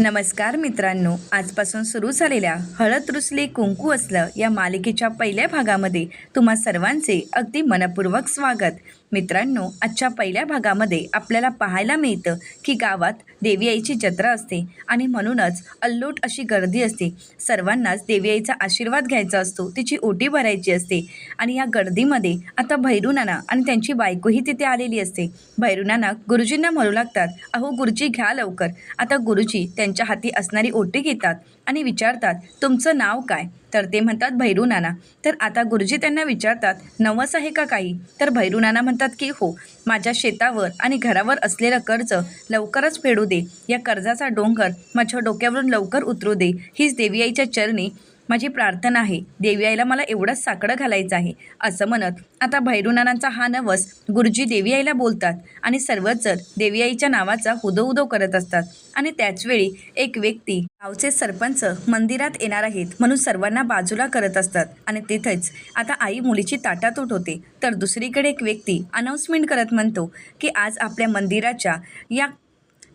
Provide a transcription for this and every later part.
नमस्कार मित्रांनो आजपासून सुरू झालेल्या हळद रुसले कुंकू असलं या मालिकेच्या पहिल्या भागामध्ये तुम्हा सर्वांचे अगदी मनपूर्वक स्वागत. मित्रांनो आजच्या पहिल्या भागामध्ये आपल्याला पाहायला मिळतं की गावात देवी आईची जत्रा असते आणि म्हणूनच अल्लोट अशी गर्दी असते. सर्वांनाच देवी आईचा आशीर्वाद घ्यायचा असतो तिची ओटी भरायची असते आणि या गर्दीमध्ये आता भैरूनाना आणि त्यांची बायकोही तिथे आलेली असते. भैरूनाना गुरुजींना म्हणू लागतात अहो गुरुजी घ्या लवकर. आता गुरुजी त्यांच्या हाती असणारी ओटी घेतात. आणि विचारतात तुमचं नाव काय? तर ते म्हणतात भैरूनाना तर आता गुरुजी त्यांना विचारतात नवस आहे का काही? तर भैरूनाना म्हणतात की हो माझ्या शेतावर आणि घरावर असलेलं कर्ज लवकरच फेडू दे. या कर्जाचा डोंगर माझ्या डोक्यावरून लवकर उतरू दे. हीच देवी आईच्या चरणी माझी प्रार्थना आहे देवी आईला मला एवढंच साकडं घालायचं आहे असं म्हणत आता भैरुनानांचा हा नवस गुरुजी देवी आईला बोलतात आणि सर्वच देवी आईच्या नावाचा हुदो हुदो करत असतात. आणि त्याचवेळी एक व्यक्ती गावचे सरपंच मंदिरात येणार आहेत म्हणून सर्वांना बाजूला करत असतात. आणि तिथेच आता आई मुलीची ताटातूट होते. तर दुसरीकडे एक व्यक्ती अनाऊन्समेंट करत म्हणतो की आज आपल्या मंदिराच्या या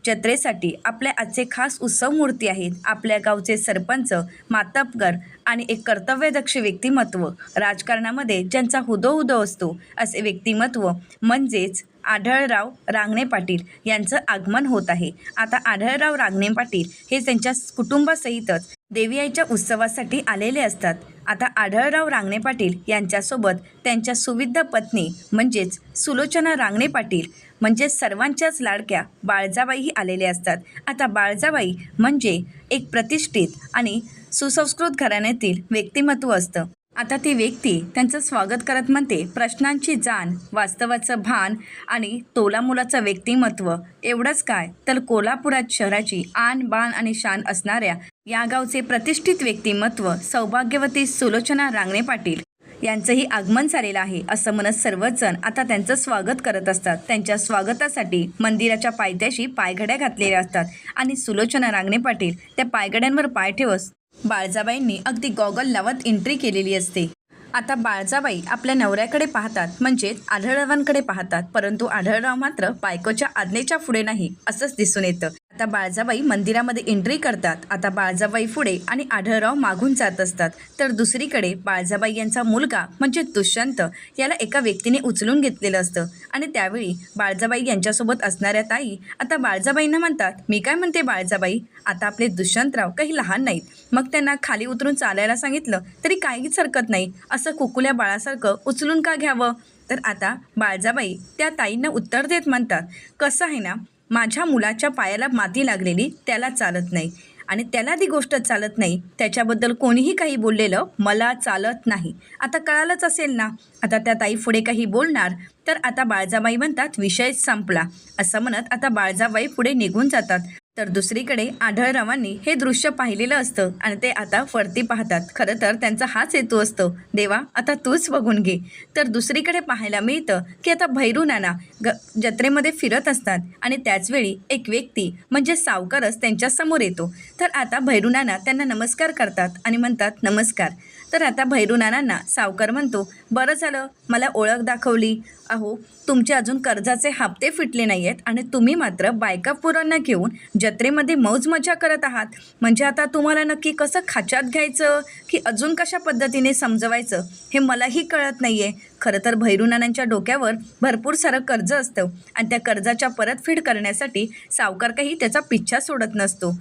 जत्रेसाठी आपल्या आजचे खास उत्सव मूर्ती आहेत. आपल्या गावचे सरपंच मातबगर आणि एक कर्तव्यदक्ष व्यक्तिमत्व राजकारणामध्ये ज्यांचा हुदो हुदो असतो असे व्यक्तिमत्व म्हणजेच आढळराव रांगणे पाटील यांचं आगमन होत आहे. आता आढळराव रांगणे पाटील हे त्यांच्या कुटुंबासहितच देवी आईच्या उत्सवासाठी आलेले असतात. आता आढळराव रांगणे पाटील यांच्यासोबत त्यांच्या सुविध पत्नी म्हणजेच सुलोचना रांगणे पाटील म्हणजे सर्वांच्याच लाडक्या बाळजाबाईही आलेल्या असतात. आता बाळजाबाई म्हणजे एक प्रतिष्ठित आणि सुसंस्कृत घराण्यातील व्यक्तिमत्व असतं. आता ती व्यक्ती त्यांचं स्वागत करत म्हणते प्रश्नांची जाण वास्तवाचं भान आणि तोलामुलाचं व्यक्तिमत्व एवढंच काय? तर कोल्हापुरात शहराची आण बाण आणि शान असणाऱ्या या गावचे प्रतिष्ठित व्यक्तिमत्व सौभाग्यवती सुलोचना रांगणे पाटील यांचंही आगमन झालेलं आहे असं म्हणत सर्वच जण आता त्यांचं स्वागत करत असतात. त्यांच्या स्वागतासाठी मंदिराच्या पायथ्याशी पायघड्या घातलेल्या असतात आणि सुलोचना रांगणे पाटील त्या पायघड्यांवर पाय ठेवस बाळजाबाईंनी अगदी गॉगल लावत एंट्री केलेली असते. आता बाळजाबाई आपल्या नवऱ्याकडे पाहतात म्हणजेच आढळरावांकडे पाहतात परंतु आढळराव मात्र बायकोच्या आज्ञेच्या पुढे नाही असंच दिसून येतं. आता बाळजाबाई मंदिरामध्ये एंट्री करतात. आता बाळजाबाई पुढे आणि आढळराव मागून जात असतात. तर दुसरीकडे बाळजाबाई यांचा मुलगा म्हणजे दुष्यंत याला एका व्यक्तीने उचलून घेतलेलं असतं. आणि त्यावेळी बाळजाबाई यांच्यासोबत असणाऱ्या ताई आता बाळजाबाईंना म्हणतात मी काय म्हणते बाळजाबाई? आता आपले दुष्यंतराव काही लहान नाहीत. मग त्यांना खाली उतरून चालायला सांगितलं तरी काहीच हरकत नाही. असं कुकुल्या बाळासारखं उचलून का घ्यावं? तर आता बाळजाबाई त्या ताईंना उत्तर देत म्हणतात कसं आहे ना माझ्या मुलाच्या पायाला माती लागलेली त्याला चालत नाही. आणि त्याला ती गोष्ट चालत नाही त्याच्याबद्दल कोणीही काही बोललेलं मला चालत नाही. आता कळालंच असेल ना? आता त्या ताई पुढे काही बोलणार तर आता बाळजाबाई म्हणतात विषयच संपला. असं म्हणत आता बाळजाबाई पुढे निघून जातात. तर दुसरीकडे आढळरावांनी हे दृश्य पाहिलेलं असतं आणि ते आता फरती पाहतात. खरं तर त्यांचा हाच हेतू असतो. देवा आता तूच बघून घे. तर दुसरीकडे पाहायला मिळतं की आता भैरू नाना ग जत्रेमध्ये फिरत असतात आणि त्याचवेळी एक व्यक्ती म्हणजे सावकारच त्यांच्यासमोर येतो. तर आता भैरू नाना त्यांना नमस्कार करतात आणि म्हणतात नमस्कार. तर आता भैरू नानांना सावकार म्हणतो बरं झालं मला ओळख दाखवली. अहो तुमचे अजून कर्जाचे हप्ते फिटले नाही आहेत आणि तुम्ही मात्र बायका पोरांना घेऊन जत्रेमध्ये मौज मजा करत आहात. म्हणजे आता तुम्हाला नक्की कसं खाच्यात घ्यायचं? की अजून कशा पद्धतीने समजवायचं? हे मलाही कळत नाही आहे खरं तर भैरूनानांच्या डोक्यावर भरपूर सारं कर्ज असतं आणि त्या कर्जाच्या परतफेड करण्यासाठी सावकार काही त्याचा पिच्छा सोडत नसतो.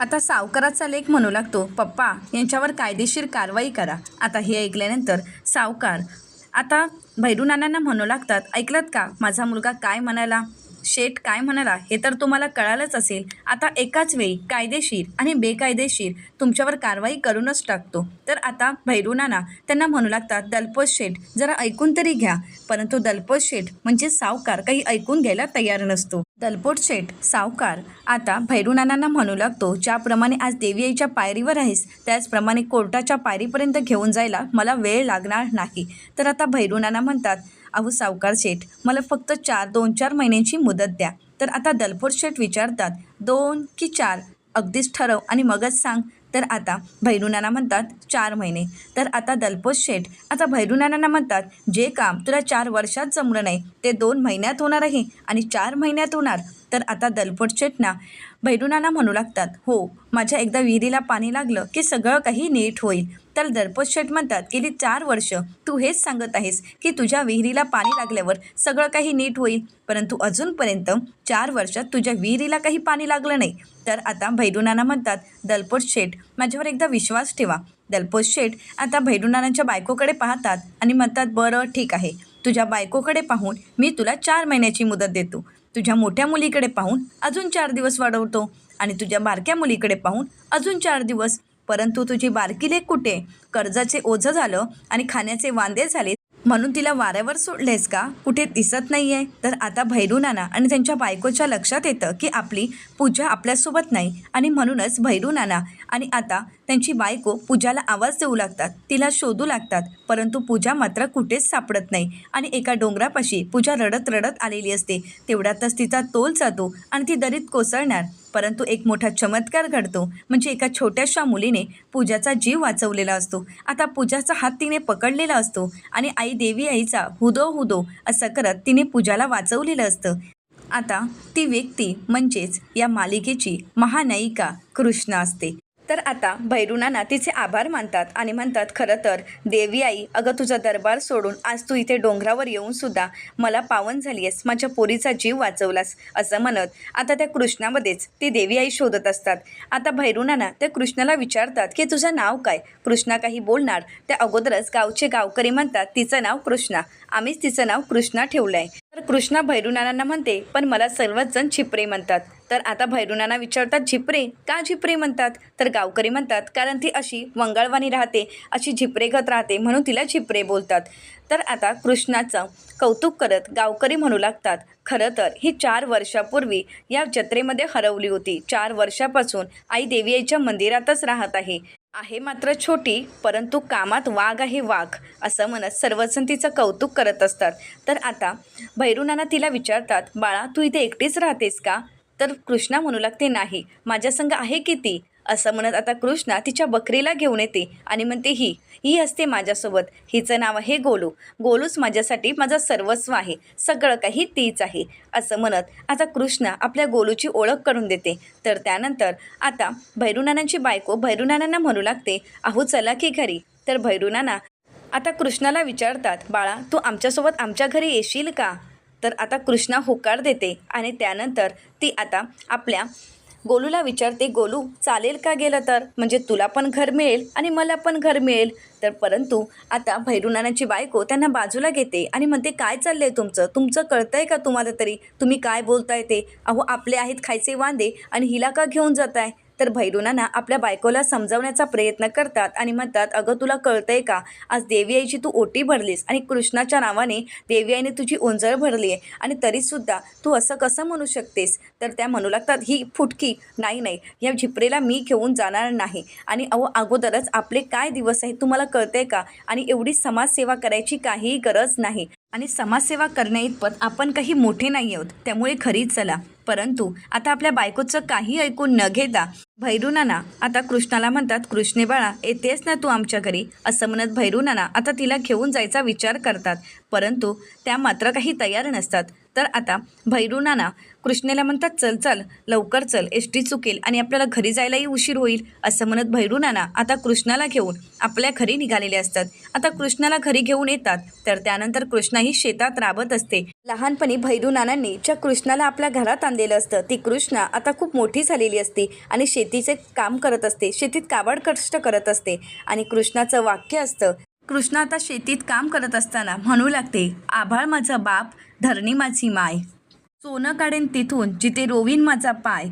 आता सावकाराचा लेख म्हणू लागतो. पप्पा यांच्यावर कायदेशीर कारवाई करा. आता हे ऐकल्यानंतर सावकार आता भैरूनानांना म्हणू लागतात ऐकलात का? माझा मुलगा काय म्हणाला? शेठ काय म्हणाला? हे तर तुम्हाला कळालंच असेल. आता एकाच वेळी कायदेशीर आणि बेकायदेशीर तुमच्यावर कारवाई करूनच टाकतो. तर आता भैरूनाना त्यांना म्हणू लागतात दलपत शेठ जरा ऐकून तरी घ्या. परंतु दलपत शेठ म्हणजे सावकार काही ऐकून घ्यायला तयार नसतो. दलपोट शेठ सावकार आता भैरूनानांना म्हणू लागतो ज्याप्रमाणे आज देवी आईच्या पायरीवर आहेस त्याचप्रमाणे कोर्टाच्या पायरीपर्यंत घेऊन जायला मला वेळ लागणार नाही. तर आता भैरूनाना म्हणतात अहो सावकार शेठ मला फक्त चार दोन चार महिन्यांची मुदत द्या. तर आता दलपोट शेठ विचारतात दोन की चार? अगदीच ठरव आणि मगच सांग. तर आता भैरूनाना म्हणतात चार महिने. तर आता दलपोत शेठ आता भैरूनाना म्हणतात जे काम तुला चार वर्षात जमलं नाही ते दोन महिन्यात होणार आहे आणि चार महिन्यात होणार. तर आता दलपोट शेठना भैरूनाना म्हणू लागतात हो माझ्या एकदा विहिरीला पाणी लागलं की सगळं काही नीट होईल. तर दर्पद शेठ म्हणतात गेली चार वर्ष तू हेच सांगत आहेस की तुझ्या विहिरीला पाणी लागल्यावर सगळं काही नीट होईल. परंतु अजूनपर्यंत चार वर्षात तुझ्या विहिरीला काही पाणी लागलं नाही. तर आता भैरूनाना म्हणतात दलपोत शेठ माझ्यावर एकदा विश्वास ठेवा. दलपोत शेठ आता भैरुनानांच्या बायकोकडे पाहतात आणि म्हणतात बरं ठीक आहे. तुझ्या बायकोकडे पाहून मी तुला चार महिन्याची मुदत देतो. तुझ्या मोठ्या मुलीकडे पाहून अजून चार दिवस वाढवतो आणि तुझ्या बारक्या मुलीकडे पाहून अजून चार दिवस परंतु तुझी बारकी लेख कुठे? कर्जाचे ओझं झालं आणि खाण्याचे वांदे झाले. म्हणून तिला वाऱ्यावर सोडलेस का? कुठे दिसत नाही आहे तर आता भैरूनाना आणि त्यांच्या बायकोच्या लक्षात येतं की आपली पूजा आपल्यासोबत नाही आणि म्हणूनच भैरूनाना आणि आता त्यांची बायको पूजाला आवाज देऊ लागतात. तिला शोधू लागतात परंतु पूजा मात्र कुठेच सापडत नाही आणि एका डोंगरापाशी पूजा रडत रडत आलेली असते. तेवढ्यातच तिचा तोल जातो आणि ती दरीत कोसळणार. परंतु एक मोठा चमत्कार घडतो म्हणजे एका छोट्याशा मुलीने पूजाचा जीव वाचवलेला असतो. आता पूजाचा हात तिने पकडलेला असतो आणि आई देवी आईचा हुदो हुदो असं करत तिने पूजाला वाचवलेलं असतं. आता ती व्यक्ती म्हणजेच या मालिकेची महानायिका कृष्णा असते. तर आता भैरूनाना तिचे आभार मानतात आणि म्हणतात खरं तर देवी आई अगं तुझा दरबार सोडून आज तू इथे डोंगरावर येऊन सुद्धा मला पावन झाली आहेस माझ्या पोरीचा जीव वाचवलास असं म्हणत आता त्या कृष्णामध्येच ती देवी आई शोधत असतात. आता भैरूनाना त्या कृष्णाला विचारतात की तुझं नाव काय? कृष्णा काही बोलणार. त्या अगोदरच गावचे गावकरी म्हणतात तिचं नाव कृष्णा. आम्हीच तिचं नाव कृष्णा ठेवलं आहे तर कृष्णा भैरूनानांना म्हणते पण मला सर्वच जण छिपरे म्हणतात. तर आता भैरूनाना विचारतात झिपरे? का झिपरे म्हणतात? तर गावकरी म्हणतात कारण ती अशी वंगाळवाणी राहते अशी झिपरे झिपरेगत राहते म्हणून तिला झिपरे बोलतात. तर आता कृष्णाचं कौतुक करत गावकरी म्हणू लागतात खरं तर ही चार वर्षापूर्वी या जत्रेमध्ये हरवली होती. चार वर्षापासून आई देवी आईच्या मंदिरातच राहत आहे. आहे मात्र छोटी परंतु कामात वाघ आहे वाघ असं म्हणत सर्वजण तिचं कौतुक करत असतात. तर आता भैरूनाना तिला विचारतात बाळा तू इथे एकटीच राहतेस का? तर कृष्णा म्हणू लागते नाही माझ्या संग आहे की ती? असं म्हणत आता कृष्णा तिच्या बकरीला घेऊन येते आणि म्हणते ही ही असते माझ्यासोबत. हिचं नाव आहे गोलू. गोलूच माझ्यासाठी माझं सर्वस्व आहे. सगळं काही तीच आहे. असं म्हणत आता कृष्णा आपल्या गोलूची ओळख करून देते. तर त्यानंतर आता भैरूनानांची बायको भैरूनानांना म्हणू लागते अहो चला की घरी. तर भैरूनाना आता कृष्णाला विचारतात बाळा तू आमच्यासोबत आमच्या घरी येशील का? तर आता कृष्णा होकार देते आणि त्यानंतर ती आता आपल्या गोलूला विचारते गोलू चालेल का गेलं तर? म्हणजे तुला पण घर मिळेल आणि मला पण घर मिळेल. तर परंतु आता भैरूनानाची बायको त्यांना बाजूला घेते आणि म्हणते काय चाललं आहे तुमचं? तुमचं कळतंय का तुम्हाला तरी? तुम्ही काय बोलताय ते? अहो आपले आहेत खायचे वांदे आणि हिला का घेऊन जाताय? तर भैरूनाना आपल्या बायकोला समजवण्याचा प्रयत्न करतात आणि म्हणतात अगं तुला कळतंय का? आज देवी आईची तू ओटी भरलीस आणि कृष्णाच्या नावाने देवी आईने तुझी ओंजळ भरली आहे आणि तरीसुद्धा तू असं कसं म्हणू शकतेस? तर त्या म्हणू लागतात ही फुटकी नाही नाही या झिपरेला मी घेऊन जाणार नाही. आणि अहो अगोदरच आपले काय दिवस आहेत तुम्हाला कळतंय का? आणि एवढी समाजसेवा करायची काहीही गरज नाही. आणि समाजसेवा करण्याइतपत आपण काही मोठे नाही आहोत त्यामुळे खरी चला. परंतु आता आपल्या बायकोचं काही ऐकून न घेता भैरुनाना आता कृष्णाला म्हणतात कृष्णे बाळा येतेस ना तू आमच्या घरी? असं म्हणत भैरुनाना आता तिला घेऊन जायचा विचार करतात. परंतु त्या मात्र काही तयार नसतात. तर आता भैरूनाना कृष्णेला म्हणतात चल चल लवकर चल एस टी चुकेल आणि आपल्याला घरी जायलाही उशीर होईल असं म्हणत भैरूनाना आता कृष्णाला घेऊन आपल्या घरी निघालेले असतात. आता कृष्णाला घरी घेऊन येतात. तर त्यानंतर कृष्णाही शेतात राबत असते. लहानपणी भैरूनानांनी ज्या कृष्णाला आपल्या घरात आणलेलं असतं ती कृष्णा आता खूप मोठी झालेली असते आणि शेतीचे काम करत असते. शेतीत काबड कष्ट करत असते आणि कृष्णाचं वाक्य असतं कृष्णा आता शेतीत काम करत असताना म्हणू लागते आभाळ माझा बाप धरणी माझी माय. सोनं काढेन तिथून जिथे रोवीन माझा पाय.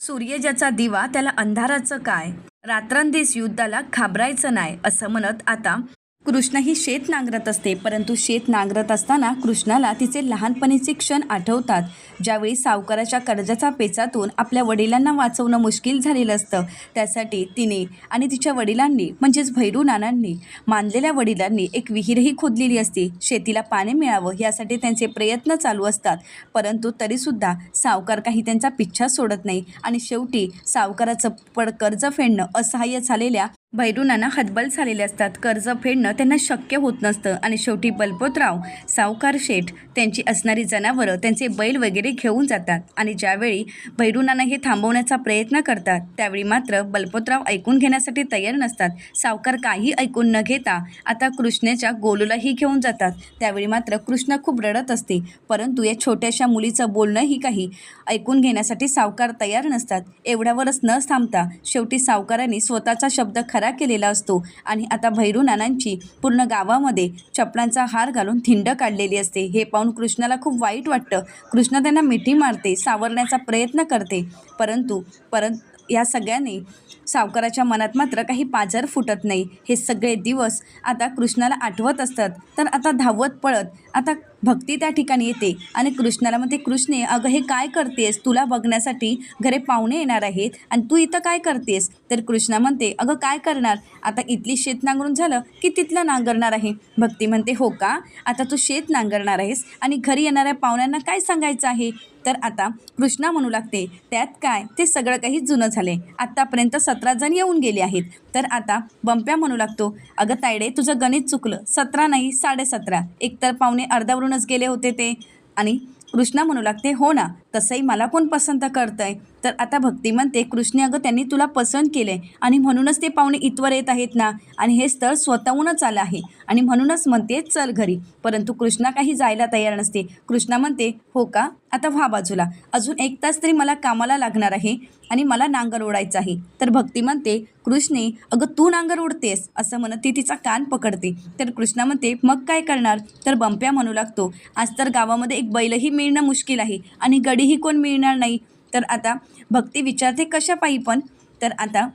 सूर्य ज्याचा दिवा त्याला अंधाराचं काय? रात्रंदिवस युद्धाला घाबरायचं नाही असं म्हणत आता कृष्णा ही शेत नांगरत असते परंतु शेत नांगरत असताना कृष्णाला तिचे लहानपणीचे क्षण आठवतात. ज्यावेळी सावकाराच्या कर्जाचा पेचातून आपल्या वडिलांना वाचवणं मुश्किल झालेलं असतं त्यासाठी तिने आणि तिच्या वडिलांनी म्हणजेच भैरू नानांनी मानलेल्या वडिलांनी एक विहीरही खोदलेली असते. शेतीला पाणी मिळावं यासाठी त्यांचे प्रयत्न चालू असतात परंतु तरीसुद्धा सावकार काही त्यांचा पिच्छा सोडत नाही. आणि शेवटी सावकाराचं पड कर्ज फेडणं असहाय्य झालेल्या भैरूनाना हतबल झालेले असतात. कर्ज फेडणं त्यांना शक्य होत नसतं. आणि शेवटी बलपोतराव सावकार शेठ त्यांची असणारी जनावरं त्यांचे बैल वगैरे घेऊन जातात आणि ज्यावेळी भैरूनाना हे थांबवण्याचा प्रयत्न करतात त्यावेळी मात्र बलपोतराव ऐकून घेण्यासाठी तयार नसतात. सावकार काही ऐकून न घेता आता कृष्णेच्या गोलूलाही घेऊन जातात. त्यावेळी मात्र कृष्ण खूप रडत असते. परंतु या छोट्याशा मुलीचं बोलणंही काही ऐकून घेण्यासाठी सावकार तयार नसतात. एवढ्यावरच न थांबता शेवटी सावकारांनी स्वतःचा शब्द खरा केलेला असतो. आणि आता भैरू नानांची पूर्ण गावामध्ये चपलांचा हार घालून थिंड काढलेली असते. हे पाहून कृष्णाला खूप वाईट वाटतं. कृष्ण त्यांना मिठी मारते सावरण्याचा प्रयत्न करते. परंतु परत या सगळ्याने सावकाराच्या मनात मात्र काही पाजर फुटत नाही. हे सगळे दिवस आता कृष्णाला आठवत असतात. तर आता धावत पळत आता भक्ती त्या ठिकाणी येते. आणि कृष्णाला म्हणते कृष्णे अगं हे काय करतेस? तुला बघण्यासाठी घरे पाहुणे येणार आहेत आणि तू इथं काय करतेस? तर कृष्णा म्हणते अगं काय करणार? आता इथली शेत नांगरून झालं की तिथलं नांगरणार आहे. भक्ती म्हणते हो का? आता तू शेत नांगरणार आहेस आणि घरी येणाऱ्या पाहुण्यांना काय सांगायचं आहे? तर आता कृष्णा म्हणू लागते त्यात काय? ते सगळं काही जुनं झाले आत्तापर्यंत सतरा जण येऊन गेले आहेत. तर आता बंप्या म्हणू लागतो अगं तायडे तुझं गणित चुकलं. सतरा नाही साडेसतरा. एकतर पाहुणे अर्ध्यावरूनच गेले होते ते. आणि कृष्णा म्हणू लागते हो ना. तसंही मला कोण पसंत करतंय. तर आता भक्ती म्हणते कृष्णी अगं त्यांनी तुला पसंत केलं आहे आणि म्हणूनच ते पाहुणे इतवर येत आहेत ना? आणि हे स्थळ स्वतःहूनच आलं आहे आणि म्हणूनच म्हणते चल घरी. परंतु कृष्णा काही जायला तयार नसते. कृष्णा म्हणते हो का? आता व्हा बाजूला. अजून एक तास तरी मला कामाला लागणार आहे आणि मला नांगर ओढायचं आहे. तर भक्ती म्हणते कृष्णे अगं तू नांगर ओढतेस? असं म्हणत ती तिचा कान पकडते. तर कृष्णा म्हणते मग काय करणार? तर बंप्या म्हणू लागतो आज तर गावामध्ये एक बैलही मिळणं मुश्किल आहे आणि गड गडीही कोण मिळणार नाही. तर आता भक्ती विचारते कशा पायी पण? तर आता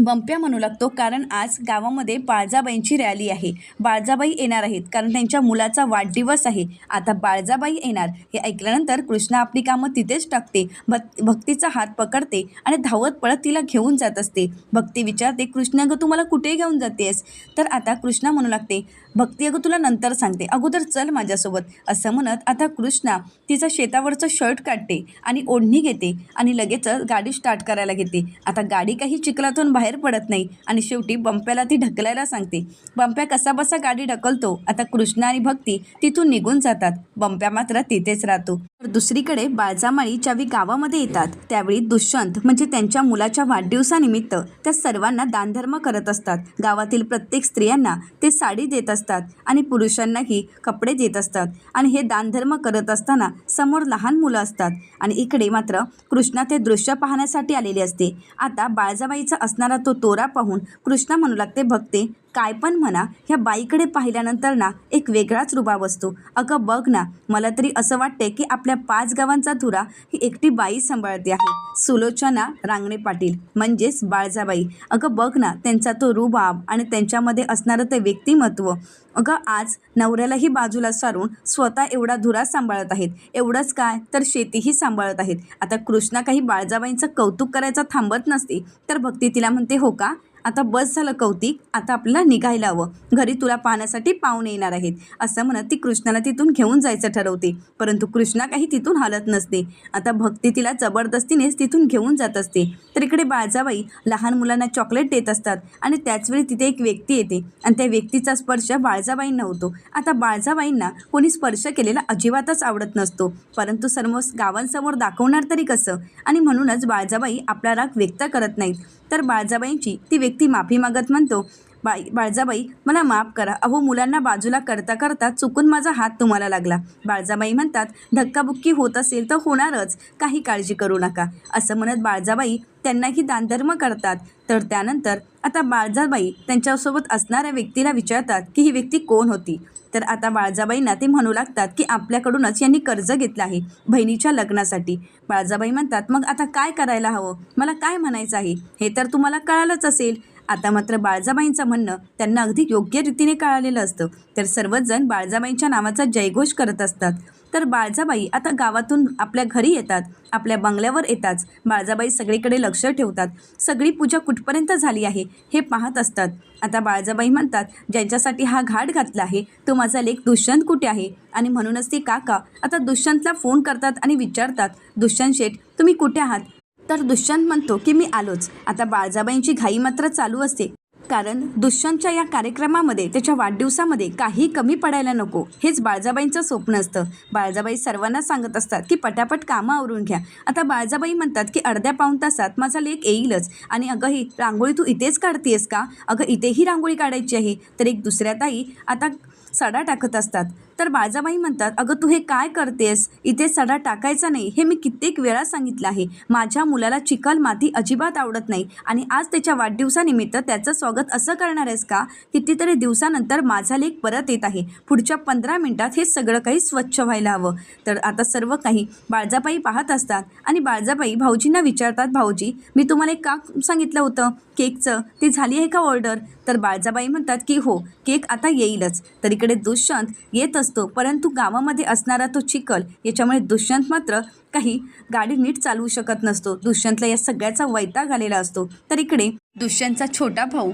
बंप्या म्हणू लागतो कारण आज गावामध्ये बाळजाबाईंची रॅली आहे. बाळजाबाई येणार आहेत कारण त्यांच्या मुलाचा वाढदिवस आहे. आता बाळजाबाई येणार हे ऐकल्यानंतर कृष्णा आपली कामं तिथेच टाकते. भक् भक्तीचा हात पकडते आणि धावत पळत तिला घेऊन जात असते. भक्ती विचारते कृष्ण ग तू मला कुठे घेऊन जातेस? तर आता कृष्णा म्हणू लागते भक्ती अगं तुला नंतर सांगते. अगोदर चल माझ्यासोबत. असं म्हणत आता कृष्णा तिचं शेतावरचं शर्ट काढते आणि ओढणी घेते आणि लगेचच गाडी स्टार्ट करायला घेते. आता गाडी काही चिखलातून बाहेर पडत नाही आणि शेवटी बंप्याला ती ढकलायला सांगते. बंप्या कसाबसा गाडी ढकलतो. आता कृष्णा आणि भक्ती तिथून निघून जातात. बंप्या मात्र तिथेच राहतो. तर दुसरीकडे बाळजामाळी ज्यावेळी गावामध्ये येतात त्यावेळी दुष्यंत म्हणजे त्यांच्या मुलाच्या वाढदिवसानिमित्त त्या सर्वांना दानधर्म करत असतात. गावातील प्रत्येक स्त्रियांना ते साडी देत असतात. आणि पुरुषांनाही कपडे देत असतात आणि हे दानधर्म करत असताना समोर लहान मुलं असतात. आणि इकडे मात्र कृष्णा ते दृश्य पाहण्यासाठी आलेले असते. आता बाळजाबाईचा असणारा तो तोरा पाहून कृष्णा म्हणू लागते भक्ते काय पण म्हणा ह्या बाईकडे पाहिल्यानंतर ना एक वेगळाच रुबाब असतो. अगं बघ ना मला तरी असं वाटते की आपल्या पाच गावांचा धुरा ही एकटी बाई सांभाळते आहे. सुलोचना रांगणे पाटील म्हणजेच बाळजाबाई. अगं बघ ना त्यांचा तो रुबाब आणि त्यांच्यामध्ये असणारं ते व्यक्तिमत्व. अगं आज नवऱ्यालाही बाजूला सारून स्वतः एवढा धुरा सांभाळत आहेत. एवढंच काय तर शेतीही सांभाळत आहेत. आता कृष्णा काही बाळजाबाईंचं कौतुक करायचं थांबत नसते तर भक्ती तिला म्हणते हो का? आता बस झालं कौतिक. आता आपल्याला निघायला हवं. घरी तुला पाहण्यासाठी पाहुणे येणार आहेत. असं म्हणत ती कृष्णाला तिथून घेऊन जायचं ठरवते. परंतु कृष्णा काही तिथून हालत नसते. आता भक्ती तिला जबरदस्तीनेच तिथून घेऊन जात असते. तर इकडे बाळजाबाई लहान मुलांना चॉकलेट देत असतात आणि त्याचवेळी तिथे एक व्यक्ती येते. आणि त्या व्यक्तीचा स्पर्श बाळजाबाईंना होतो. आता बाळजाबाईंना कोणी स्पर्श केलेला अजिबातच आवडत नसतो. परंतु सर्व गावांसमोर दाखवणार तरी कसं? आणि म्हणूनच बाळजाबाई आपला राग व्यक्त करत नाहीत. तर बाळजाबाईंची ती व्यक्ती माफी मागत म्हणतो बाई बाळजाबाई मला माफ करा. अहो मुलांना बाजूला करता करता चुकून माझा हात तुम्हाला लागला. बाळजाबाई म्हणतात धक्काबुक्की होत असेल तर होणारच. काही काळजी करू नका. असं म्हणत बाळजाबाई त्यांनाही दानधर्म करतात. तर त्यानंतर आता बाळजाबाई त्यांच्यासोबत असणाऱ्या व्यक्तीला विचारतात की ही व्यक्ती कोण होती? तर आता बाळजाबाईंना ते म्हणू लागतात की आपल्याकडूनच यांनी कर्ज घेतलं आहे बहिणीच्या लग्नासाठी. बाळजाबाई म्हणतात मग आता काय करायला हवं? मला काय म्हणायचं आहे? हे तर तुम्हाला कळालंच असेल. आता मात्र बाळजाबाईंचं म्हणणं त्यांना अगदी योग्य रीतीने कळालेलं असतं. तर सर्वच जण बाळजाबाईंच्या नावाचा जयघोष करत असतात. तर बाळजाबाई आता गावातून आपल्या घरी येतात. आपल्या बंगल्यावर येताच बाळजाबाई सगळीकडे लक्ष ठेवतात. सगळी पूजा कुठपर्यंत झाली आहे हे पाहत असतात. आता बाळजाबाई म्हणतात ज्यांच्यासाठी हा घाट घातला आहे तो माझा लेख दुष्यंत कुठे आहे? आणि म्हणूनच ती काका आता दुष्यंतला फोन करतात आणि विचारतात दुष्यंत शेठ तुम्ही कुठे आहात? तर दुष्यंत म्हणतो की मी आलोच. आता बाळजाबाईंची घाई मात्र चालू असते. कारण दुष्यंतच्या या कार्यक्रमामध्ये त्याच्या वाढदिवसामध्ये काही कमी पडायला नको. हेच बाळजाबाईंचं स्वप्न असतं. बाळजाबाई सर्वांना सांगत असतात की पटापट कामं आवरून घ्या. आता बाळजाबाई म्हणतात की अर्ध्या पाऊण तासात माझा लेख येईलच. आणि अगं ही रांगोळी तू इथेच काढतेस का? अगं इथेही रांगोळी काढायची आहे. तर एक दुसऱ्या ताई आता सडा टाकत असतात. तर बाळजाबाई म्हणतात अगं तू हे काय करतेस? इथे सडा टाकायचा नाही. हे मी कित्येक वेळा सांगितलं आहे. माझ्या मुलाला चिखल माती अजिबात आवडत नाही. आणि आज त्याच्या वाढदिवसानिमित्त त्याचं स्वागत असं करणार आहेस का? कितीतरी दिवसानंतर माझा लेख परत येत आहे. पुढच्या पंधरा मिनिटात हे सगळं काही स्वच्छ व्हायला हवं. तर आता सर्व काही बाळजाबाई पाहत असतात. आणि बाळजाबाई भाऊजींना विचारतात भाऊजी मी तुम्हाला एक का सांगितलं होतं. केकचं. ती झाली आहे का ऑर्डर? तर बाळजाबाई म्हणतात की हो केक आता येईलच. तर इकडे दुष्यंत येत असतो परंतु गावामध्ये असणारा तो चिखल याच्यामुळे दुष्यंत मात्र काही गाडी नीट चालवू शकत नसतो. दुष्यंतला या सगळ्याचा वैताग आलेला असतो. तर इकडे दुष्यंतचा छोटा भाऊ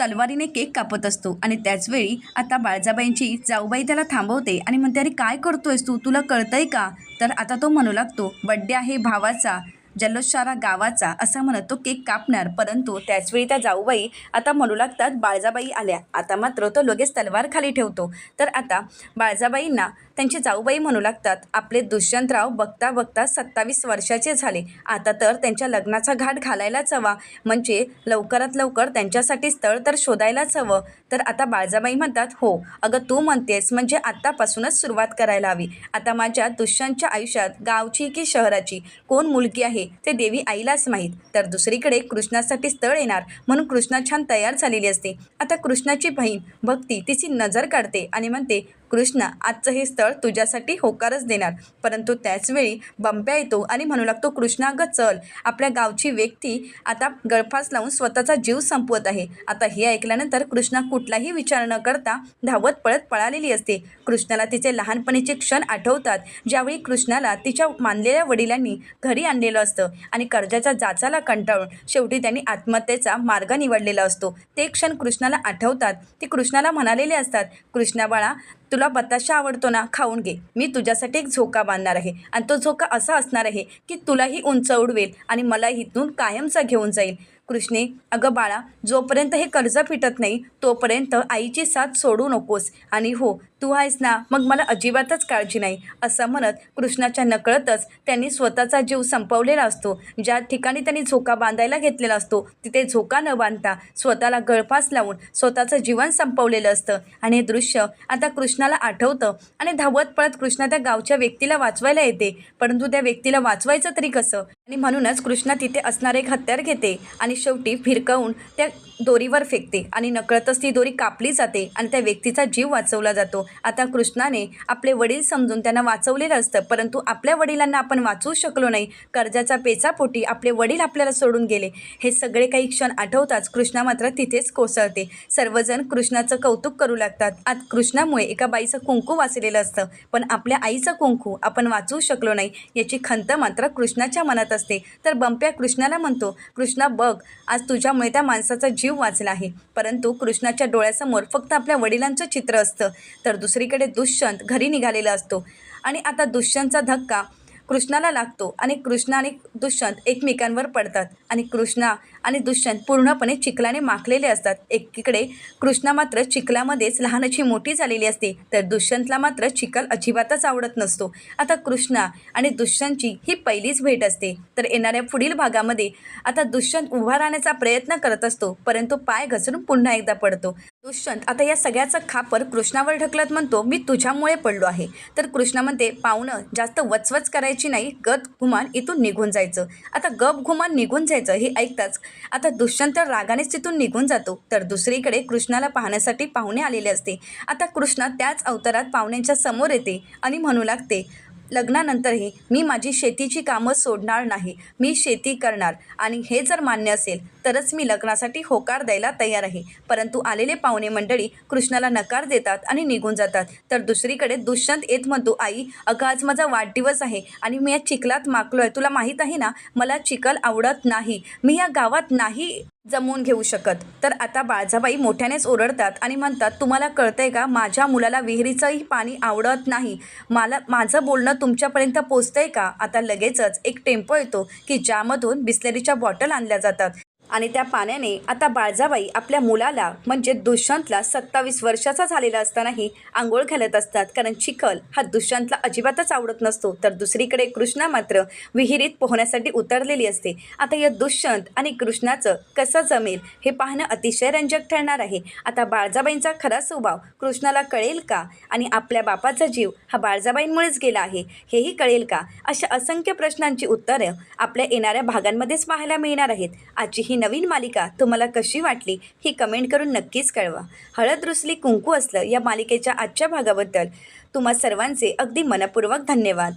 तलवारीने केक कापत असतो आणि त्याचवेळी आता बाळजाबाईंची जाऊबाई त्याला थांबवते आणि म्हणते अरे काय करतोयस तू? तुला कळतंय का? तर आता तो म्हणू लागतो बड्डे आहे भावाचा. जल्लोषारा गावाचा असं म्हणत तो केक कापणार परंतु त्याचवेळी त्या जाऊबाई आता म्हणू लागतात बाळजाबाई आल्या. आता मात्र तो लगेच तलवार खाली ठेवतो. तर आता बाळजाबाईंना त्यांची जाऊबाई म्हणू लागतात. आपले दुष्यंतराव बघता बघता सत्तावीस वर्षाचे झाले. आता तर त्यांच्या लग्नाचा घाट घालायलाच हवा. म्हणजे लवकरात लवकर त्यांच्यासाठी स्थळ तर शोधायलाच हवं. तर आता बाळजाबाई म्हणतात हो अगं तू म्हणतेस म्हणजे आत्तापासूनच सुरुवात करायला हवी. आता माझ्या दुष्यंतच्या आयुष्यात गावची की शहराची? कोण मुलगी आहे? ते देवी आईलाच माहीत. तर दुसरीकडे कृष्णासाठी स्थळ येणार म्हणून कृष्णा छान तयार झालेली असते. आता कृष्णाची बहीण भक्ती तिची नजर काढते आणि म्हणते कृष्णा आजचं हे स्थळ तुझ्यासाठी होकारच देणार. परंतु त्याचवेळी बंप्या येतो आणि म्हणू लागतो कृष्णा ग चल. आपल्या गावची व्यक्ती आता गळफास लावून स्वतःचा जीव संपवत आहे. आता हे ऐकल्यानंतर कृष्णा कुठलाही विचार न करता धावत पळत पळालेली असते. कृष्णाला तिचे लहानपणीचे क्षण आठवतात. ज्यावेळी कृष्णाला तिच्या मानलेल्या वडिलांनी घरी आणलेलं असतं आणि कर्जाच्या जाचाला कंटाळून शेवटी त्यांनी आत्महत्येचा मार्ग निवडलेला असतो. ते क्षण कृष्णाला आठवतात. ते कृष्णाला म्हणालेले असतात कृष्णा बाळा तुला बताशा आवडतो ना खाऊन घे. मी तुझ्यासाठी एक झोका बांधणार आहे. आणि तो झोका असा असणार आहे की तुलाही उंच उडवेल आणि मला इथून कायमचा घेऊन जाईल. कृष्णे अगं बाळा जोपर्यंत हे कर्ज फिटत नाही तोपर्यंत आईची साथ सोडू नकोस. आणि हो तू आहेस ना मग मला अजिबातच काळजी नाही असं म्हणत कृष्णाच्या नकळतच त्यांनी स्वतःचा जीव संपवलेला असतो. ज्या ठिकाणी त्यांनी झोका बांधायला घेतलेला असतो तिथे झोका न बांधता स्वतःला गळफास लावून स्वतःचं जीवन संपवलेलं असतं. आणि हे दृश्य आता कृष्णाला आठवतं आणि धावत पळत कृष्णा त्या गावच्या व्यक्तीला वाचवायला येते. परंतु त्या व्यक्तीला वाचवायचं तरी कसं? आणि म्हणूनच कृष्णा तिथे असणारे एक हत्यार घेते आणि शेवटी फिरकवून त्या दोरीवर फेकते आणि नकळतच ती दोरी कापली जाते आणि त्या व्यक्तीचा जीव वाचवला जातो. आता कृष्णाने आपले वडील समजून त्यांना वाचवलेलं असतं परंतु आपल्या वडिलांना आपण वाचवू शकलो नाही. कर्जाचा पेचापोटी आपले वडील आपल्याला सोडून गेले. हे सगळे काही क्षण आठवताच कृष्णा मात्र तिथेच कोसळते. सर्वजण कृष्णाचं कौतुक करू लागतात. आज कृष्णामुळे एका बाईचं कुंकू वाचलेलं असतं पण आपल्या आईचं कुंकू आपण वाचवू शकलो नाही याची खंत मात्र कृष्णाच्या मनात असते. तर बंप्या कृष्णाला म्हणतो कृष्णा बघ आज तुझ्यामुळे त्या माणसाचा जीव वाचला आहे. परंतु कृष्णाच्या डोळ्यासमोर फक्त आपल्या वडिलांचं चित्र असतं. तर दुसरीकडे दुष्यंत घरी निघालेला असतो. आणि आता दुष्यंतचा धक्का कृष्णाला लागतो. आणि कृष्णा आणि दुष्यंत एकमेकांवर पडतात. आणि कृष्णा आणि दुष्यंत पूर्णपणे चिखलाने माखलेले असतात. एकीकडे कृष्णा मात्र चिखलामध्येच लहानाची मोठी झालेली असते. तर दुष्यंतला मात्र चिखल अजिबातच आवडत नसतो. आता कृष्णा आणि दुष्यंतची ही पहिलीच भेट असते. तर येणाऱ्या पुढील भागामध्ये आता दुष्यंत उभा राहण्याचा प्रयत्न करत असतो परंतु पाय घसरून पुन्हा एकदा पडतो. दुष्यंत आता या सगळ्याचा खापर कृष्णावर ढकलत म्हणतो मी तुझ्यामुळे पडलो आहे. तर कृष्णा म्हणते पाहुणं जास्त वचवच करायची नाही. गत घुमान इथून निघून जायचं. आता गप घुमान निघून जायचं हे ऐकताच आता दुष्यंत रागानेच तिथून निघून जातो. तर दुसरीकडे कृष्णाला पाहण्यासाठी पाहुणे आलेले असते. आता कृष्णा त्याच अवतारात पाहुण्यांच्या समोर येते आणि म्हणू लागते लग्नानंतरही मी माझी शेतीची कामं सोडणार नाही. मी शेती करणार आणि हे जर मान्य असेल तरच मी लग्नासाठी होकार द्यायला तयार आहे. परंतु आलेले पाहुणे मंडळी कृष्णाला नकार देतात आणि निघून जातात. तर दुसरीकडे दुष्यंत येत म्हणतो आई अगं आज माझा वाढदिवस आहे आणि मी या चिखलात माकलो आहे तुला माहीत आहे ना मला चिखल आवडत नाही. मी या गावात नाही जमवून घेऊ शकत. तर आता बाळजाबाई मोठ्यानेच ओरडतात आणि म्हणतात तुम्हाला कळतंय का माझ्या मुलाला विहिरीचंही पाणी आवडत नाही. मला माझं बोलणं तुमच्यापर्यंत पोचतंय का? आता लगेचच एक टेम्पो येतो की ज्यामधून बिस्लरीच्या बॉटल आणल्या जातात. आणि त्या पाण्याने आता बाळजाबाई आपल्या मुलाला म्हणजे दुष्यंतला सत्तावीस वर्षाचा झालेला असतानाही आंघोळ घालत असतात. कारण चिखल हा दुष्यंतला अजिबातच आवडत नसतो. तर दुसरीकडे कृष्णा मात्र विहिरीत पोहण्यासाठी उतरलेली असते. आता या दुष्यंत आणि कृष्णाचं कसं जमेल हे पाहणं अतिशय रंजक ठरणार आहे. आता बाळजाबाईंचा खरा स्वभाव कृष्णाला कळेल का? आणि आपल्या बापाचा जीव हा बाळजाबाईंमुळेच गेला आहे. हेही कळेल का? अशा असंख्य प्रश्नांची उत्तरं आपल्या येणाऱ्या भागांमध्येच पाहायला मिळणार आहेत. आजची ही नवीन मालिका तुम्हाला कशी वाटली ही कमेंट करून नक्कीच कळवा. हळद रुसली कुंकू असलं या मालिकेच्या आजच्या भागाबद्दल तुम्हा सर्वांचे अगदी मनपूर्वक धन्यवाद.